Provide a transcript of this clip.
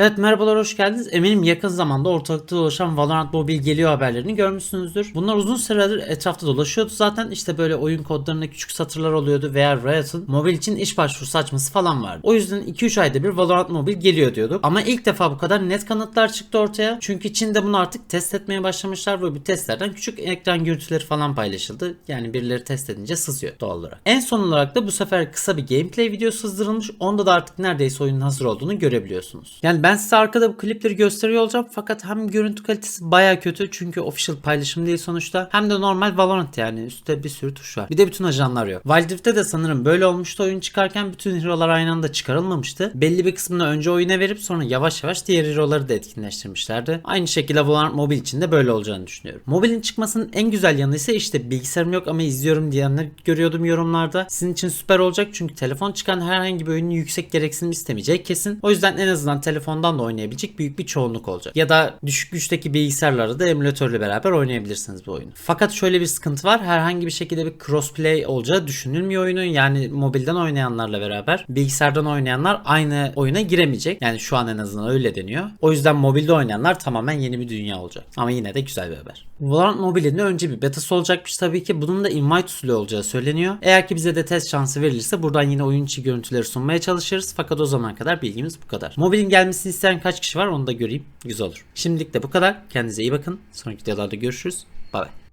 Evet merhabalar hoş geldiniz. Eminim yakın zamanda ortalıkta dolaşan Valorant Mobile geliyor haberlerini görmüşsünüzdür. Bunlar uzun süredir etrafta dolaşıyordu zaten. İşte böyle oyun kodlarında küçük satırlar oluyordu veya Riot'ın mobil için iş başvurusu açması falan vardı. O yüzden 2-3 ayda bir Valorant Mobile geliyor diyorduk. Ama ilk defa bu kadar net kanıtlar çıktı ortaya. Çünkü Çin'de bunu artık test etmeye başlamışlar ve bu testlerden küçük ekran görüntüleri falan paylaşıldı. Yani birileri test edince sızıyor doğal olarak. En son olarak da bu sefer kısa bir gameplay videosu sızdırılmış. Onda da artık neredeyse oyunun hazır olduğunu görebiliyorsunuz. Yani ben size arkada bu klipleri gösteriyor olacağım fakat hem görüntü kalitesi baya kötü çünkü official paylaşım değil sonuçta hem de normal Valorant yani üstte bir sürü tuş var. Bir de bütün ajanlar yok. Rift'te de sanırım böyle olmuştu oyun çıkarken bütün hero'lar aynı anda çıkarılmamıştı. Belli bir kısmını önce oyuna verip sonra yavaş yavaş diğer hero'ları da etkinleştirmişlerdi. Aynı şekilde Valorant Mobile için de böyle olacağını düşünüyorum. Mobilin çıkmasının en güzel yanı ise işte bilgisayarım yok ama izliyorum diyenler görüyordum yorumlarda. Sizin için süper olacak çünkü telefon çıkan herhangi bir oyunun yüksek gereksinim istemeyecek kesin. O yüzden en azından telefondan da oynayabilecek büyük bir çoğunluk olacak. Ya da düşük güçteki bilgisayarlarda da emülatörle beraber oynayabilirsiniz bu oyunu. Fakat şöyle bir sıkıntı var. Herhangi bir şekilde bir crossplay olacağı düşünülmüyor oyunun. Yani mobilden oynayanlarla beraber bilgisayardan oynayanlar aynı oyuna giremeyecek. Yani şu an en azından öyle deniyor. O yüzden mobilde oynayanlar tamamen yeni bir dünya olacak. Ama yine de güzel bir haber. Valorant Mobile'in önce bir betası olacakmış tabii ki. Bunun da invite usulü olacağı söyleniyor. Eğer ki bize de test şansı verilirse buradan yine oyun içi görüntüleri sunmaya çalışırız. Fakat o zamana kadar bilgimiz bu kadar. Mobilin gelmesini isteyen kaç kişi var onu da göreyim. Güzel olur. Şimdilik de bu kadar. Kendinize iyi bakın. Sonraki videolarda görüşürüz. Bay bay.